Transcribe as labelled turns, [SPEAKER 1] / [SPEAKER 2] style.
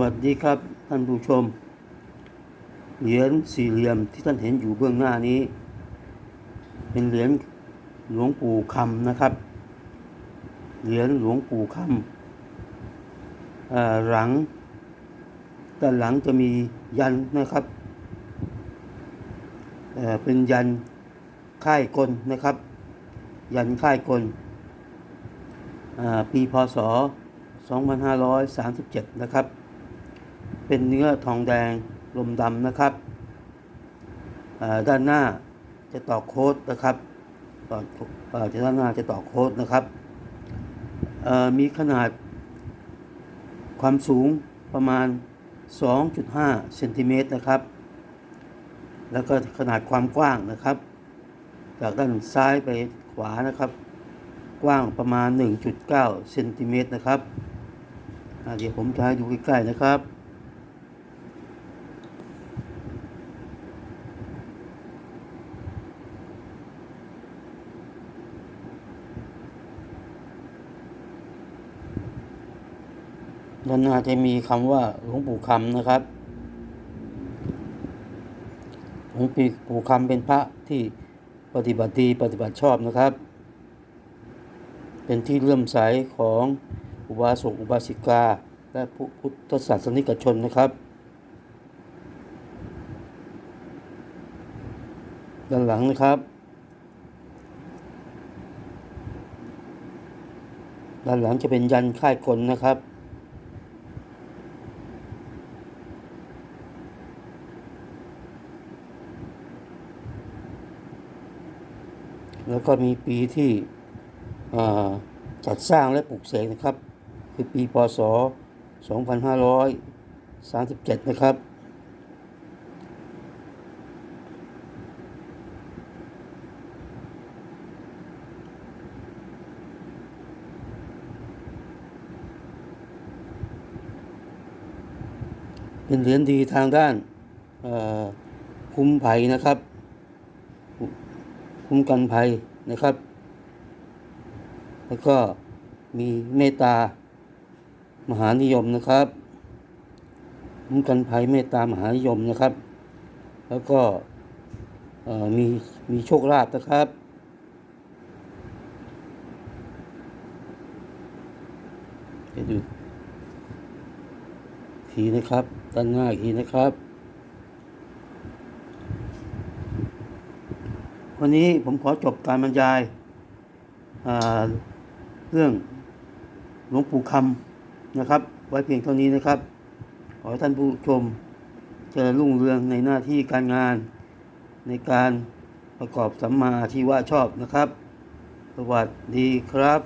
[SPEAKER 1] วัสดีครับท่านผู้ชม เหรียญสี่เหลี่ยมที่ท่านเห็นอยู่เบื้องหน้านี้ เป็นเหรียญหลวงปู่คำนะครับ เหรียญหลวงปู่คำหลังด้านหลังจะมียันนะครับเเป็นยันค่ายกลนะครับ ยันค่ายกลอ่าปีพศ2537 นะครับ เป็นเนื้อทองแดงลมดำนะครับ ด้านหน้าจะต่อโค้ดนะครับต่อเอ่อด้านหน้าจะต่อโค้ดนะครับมีขนาดความสูงประมาณ 2.5เซนติเมตรนะครับ แล้วก็ขนาดความกว้างนะครับ จากด้านซ้ายไปขวานะครับ กว้างประมาณ 1.9เซนติเมตรนะครับเดี๋ยวผมจะให้ดูใกล้ๆนะครับ ด้านหน้าจะมีคำว่าหลวงปู่คำนะครับหลวงปู่คำเป็นพระที่ปฏิบัติดีปฏิบัติชอบนะครับ เป็นที่เลื่อมใสของอุบาสกอุบาสิกา และผู้พุทธศาสนิกชนนะครับ ด้านหลังนะครับ ด้านหลังจะเป็นยันค่ายกลนะครับ แล้วก็มีปีที่จัดสร้างและปลูกเสกนะครับ คือปีพศ 2537 นะครับเป็นเหรียญดีทางด้านคุ้มภัยนะครับ คุ้มกันภัยนะครับ แล้วก็มีเมตตามหานิยมนะครับคุ้มกันภัยเมตตามหานิยมนะครับ แล้วก็มีมีโชคลาภนะครับเดี๋ยวดูอีกทีนะครับด้านหน้าอีกทีนะครับ วันนี้ผมขอจบการบรรยายเรื่องหลวงปู่คำนะครับ ไว้เพียงเท่านี้นะครับ ขอให้ท่านผู้ชมเจริญรุ่งเรืองในหน้าที่การงานในการประกอบสัมมาอาชีวะชอบนะครับ สวัสดีครับ